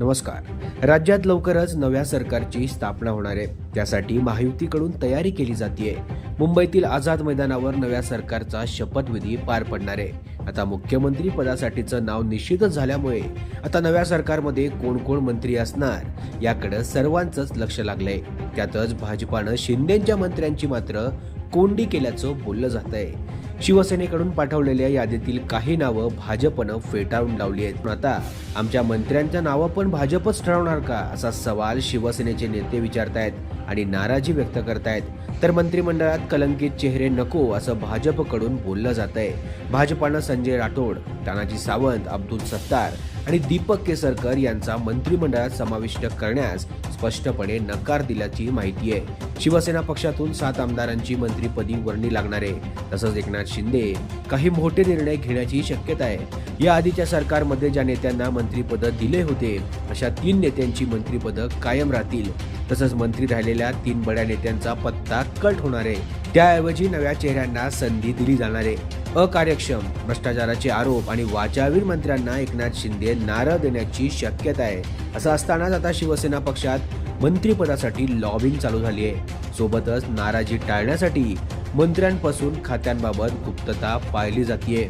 नमस्कार. राज्यात लवकरच नव्या सरकारची स्थापना होणार आहे. त्यासाठी महायुतीकडून तयारी केली जाते मुंबईतील आझाद मैदानावर नव्या सरकारचा शपथविधी पार पडणार आहे. आता मुख्यमंत्री पदासाठीचं नाव निश्चितच झाल्यामुळे आता नव्या सरकारमध्ये कोण कोण मंत्री असणार याकडे सर्वांचंच लक्ष लागलंय. त्यातच भाजपानं शिंदेच्या मंत्र्यांची मात्र कोंडी केल्याचं बोललं जात आहे शिवसेनेकडून पाठवलेल्या यादीतील काही नावं भाजपनं फेटाळून लावली आहेत. पण आता आमच्या मंत्र्यांच्या नावं पण भाजपच ठरवणार का? असा सवाल शिवसेनेचे नेते विचारतायत आणि नाराजी व्यक्त करतायत. तर मंत्रिमंडळात कलंकित चेहरे नको असं भाजपकडून बोललं जात आहे भाजपानं संजय राठोड तानाजी सावंत अब्दुल सत्तार आणि दीपक केसरकर यांचा मंत्रिमंडळात समाविष्ट करण्यास स्पष्टपणे नकार दिल्याची माहिती आहे. शिवसेना पक्षातून सात आमदारांची मंत्रीपदी वर्णी लागणार. आहे तसंच एकनाथ शिंदे काही मोठे निर्णय घेण्याची शक्यता आहे. या आधीच्या सरकारमध्ये ज्या नेत्यांना मंत्रीपदं दिले होते अशा तीन नेत्यांची मंत्रीपदं कायम राहतील. तसंच मंत्री राहिलेल्या तीन बड्या नेत्यांचा पत्ता कट होणार आहे. त्याऐवजी नव्या चेहऱ्यांना संधी दिली जाणार आहे. अकार्यक्षम भ्रष्टाचाराचे आरोप आणि वाचावीर मंत्र्यांना एकनाथ शिंदे नारळ देण्याची शक्यता आहे. असं असतानाच आता शिवसेना पक्षात मंत्रिपदासाठी लॉबिंग चालू झाली आहे. सोबतच नाराजी टाळण्यासाठी मंत्र्यांपासून खात्यांबाबत गुप्तता पाळली जाते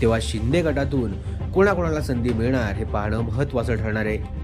तेव्हा शिंदे गटातून कोणाकोणाला संधी मिळणार हे पाहणं महत्त्वाचं ठरणार आहे.